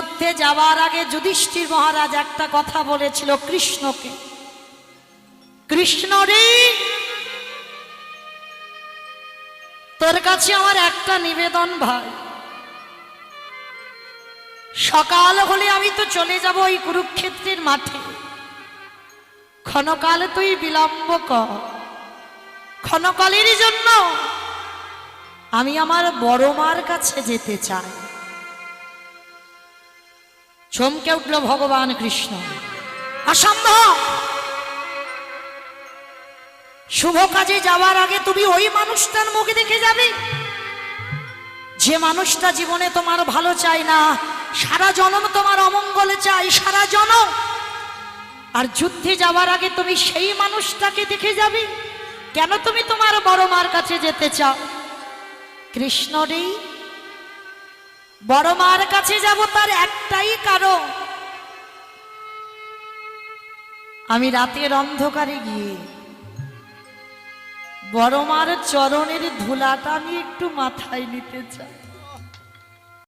যুদ্ধে যাওয়ার আগে যুধিষ্ঠির মহারাজ একটা কথা বলেছিল কৃষ্ণকে। কৃষ্ণ রে, তোর কাছে আমার একটা নিবেদন ভাই। সকাল হলে আমি তো চলে যাব ওই কুরুক্ষেত্রের মাঠে। ক্ষণকাল তুই বিলম্ব কর। ক্ষণকালের জন্য আমি আমার বড় মার কাছে যেতে চাই। চমকে উঠল ভগবান কৃষ্ণ। অসম্ভব শুভ কাজে যাওয়ার আগে তুমি ওই মানুষটার মুখ দেখে যাবে। যে মানুষটা জীবনে তোমার ভালো চায় না সারা জনম তোমার অমঙ্গলে চাই সারা জনম। আর যুদ্ধে যাওয়ার আগে তুমি সেই মানুষটাকে দেখে যাবে। কেন তুমি তোমার বড় মার কাছে যেতে চাও? কৃষ্ণ রে বড় মার কাছে যাব তার একটাই কারণ। আমি রাতের অন্ধকারে গিয়ে বড় মার চরণের ধুলাটা আমি একটু মাথায় নিতে চাই।